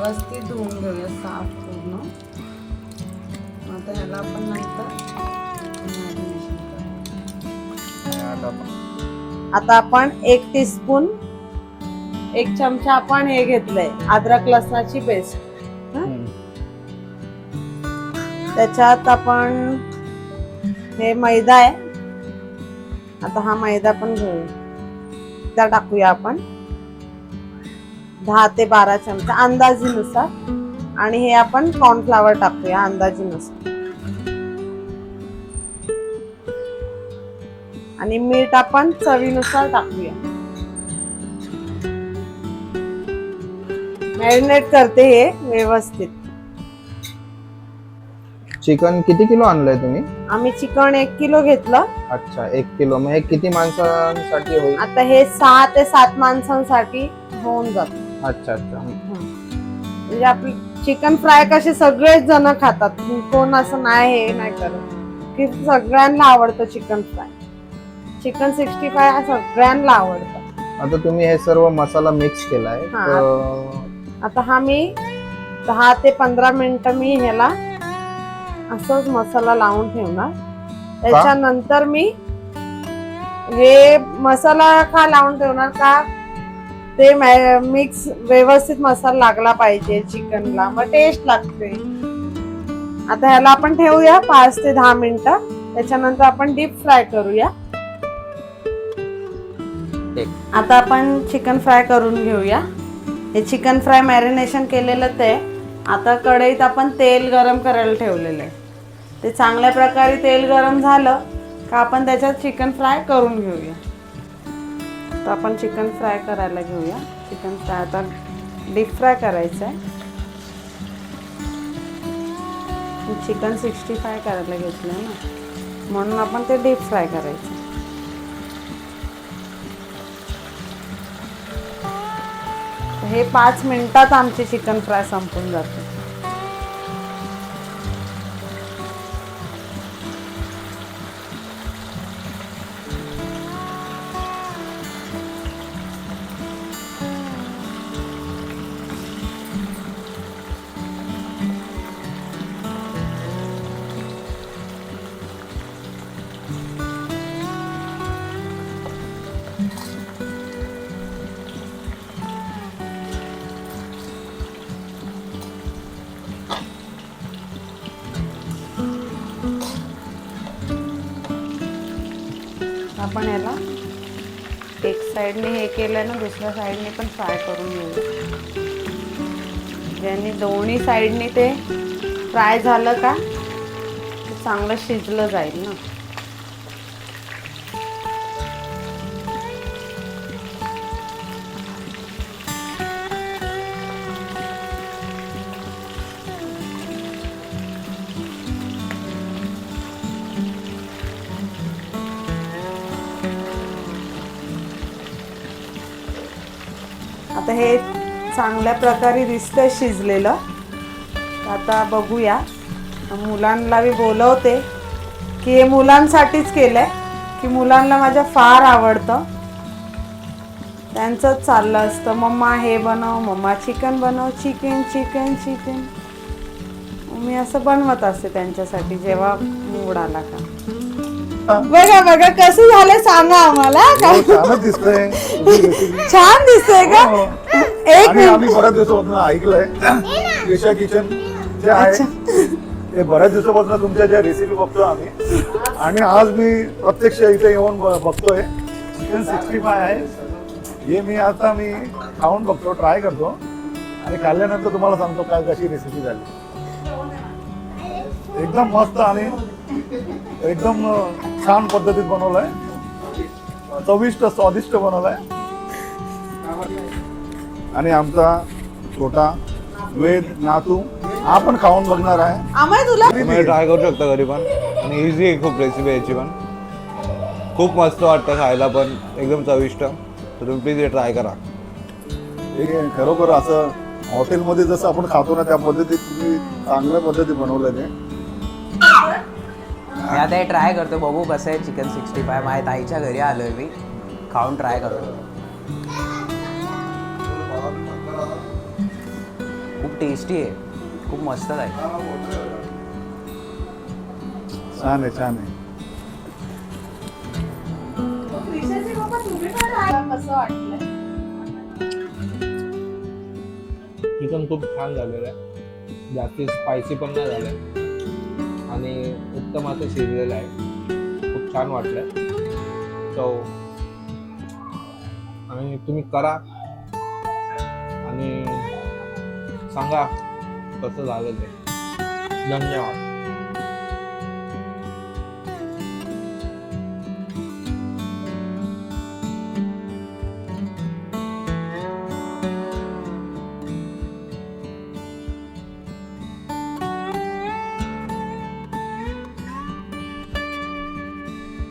व्यवस्थित धुवून घेऊया साफ पूर्ण. आता ह्याला आपण नंतर. आता आपण एक टीस्पून एक चमचा आपण हे घेतलंय अद्रक लसणाची पेस्ट. त्याच्यात आपण हे मैदा आहे. आता हा मैदा पण घेऊ त्या टाकूया आपण. दहा ते बारा चमचा अंदाजीनुसार. आणि हे आपण कॉर्नफ्लावर टाकूया अंदाजीनुसार. आणि मीठ आपण चवीनुसार टाकूया. मॅरिनेट करते हे व्यवस्थित. चिकन किती किलो आणलंय तुम्ही? आम्ही चिकन एक किलो घेतलं. अच्छा एक किलो. मग हे किती माणसांसाठी होईल? आता हे सहा ते सात माणसांसाठी होऊन जात. अच्छा अच्छा. म्हणजे आपली चिकन फ्राय कसे सगळेच जण खातात. कोण असं नाही हे नाही करत. की सगळ्यांना आवडतं chicken fry chicken sixty five सगळ्यांना आवडतं. आता तुम्ही हे सर्व मसाला मिक्स केलाय हा. तर आता हा मी दहा ते पंधरा मिनिटं मी ह्याला असंच मसाला लावून ठेवणार. त्याच्यानंतर मी हे मसाला का लावून ठेवणार? का ते मिक्स व्यवस्थित मसाला लागला पाहिजे चिकनला. मग टेस्ट लागते. आता ह्याला आपण ठेवूया पाच ते दहा मिनिटं. त्याच्यानंतर आपण डीप फ्राय करूया. आता आपण चिकन फ्राय करून घेऊया. हे चिकन फ्राय मॅरिनेशन केलेलं ते आता कढईत आपण तेल गरम करायला ठेवलेलं आहे. ते चांगल्या प्रकारे तेल गरम झालं का आपण त्याच्यात चिकन फ्राय करून घेऊया. तर आपण चिकन फ्राय करायला घेऊया. चिकन फ्राय आता डीप फ्राय करायचं आहे. चिकन सिक्स्टी फाय करायला घेतलं आहे ना. म्हणून आपण ते डीप फ्राय करायचं. हे पाच मिनटात आमचे चिकन फ्राय संपून जाते. आपण याला एक साईडने हे केलं ना दुसऱ्या साईडने पण फ्राय करून घेऊ. ज्यांनी दोन्ही साईडने ते फ्राय झालं का ते चांगलं शिजलं जाईल ना. आता हे चांगल्या प्रकारे दिसतंय शिजलेलं. आता बघूया. मुलांना मी बोलवते. की हे मुलांसाठीच केलंय. की मुलांना माझ्या फार आवडतं. त्यांचंच चाललं असतं. मम्मा हे बनव मम्मा चिकन बनव चिकन चिकन चिकन. मी असं बनवत असते त्यांच्यासाठी जेव्हा मूड आला का. बघा बघा कसं झालं सांगा आम्हाला. का छानच दिसतंय. छान दिसतंय का? हो. एक आणि मिनिट. आम्ही बऱ्याच दिवसापासून ऐकलंय. केशा किचन जे आहे ते बऱ्याच दिवसापासून तुमच्या ज्या रेसिपी बघतो आम्ही. आणि आज मी प्रत्यक्ष इथे येऊन ब- बघतोय. चिकन सिक्स्टी फाय आहे. हे मी आता मी खाऊन बघतो ट्राय करतो. आणि खाल्ल्यानंतर तुम्हाला सांगतो काय कशी रेसिपी झाली. एकदम मस्त आणि एकदम अं, छान पद्धतीत बनवलंय. चविष्ट स्वादिष्ट बनवलंय. आणि आमचा छोटा वेद नातू हा पण खाऊन बघणार आहे. आम्हाला तुला तुम्ही ट्राय करू शकता घरी पण. आणि इझी आहे खूप रेसिपी याची पण. खूप मस्त वाटतं खायला पण. एकदम चविष्ट. तर तुम्ही प्लीज हे ट्राय करा. हे खरोखर असं हॉटेलमध्ये जसं आपण खातो ना त्या पद्धतीत तुम्ही चांगल्या पद्धतीत बनवलं ते. मी आता हे ट्राय करतो बघू कसं आहे चिकन सिक्स्टी फाय माझ्या ताईच्या घरी आलो आहे मी. खाऊन ट्राय करतो टेस्टी आहे. खूप मस्त आहे. छान आहे छान आहे. कसं वाटलं चिकन खूप छान झालेलं आहे. जास्ती स्पायसी पण नाही झालं. आणि उत्तम असं शिजलेलं आहे. खूप छान वाटलं सो आणि तुम्ही करा. आणि सांगा कसं झालं ते धन्यवाद.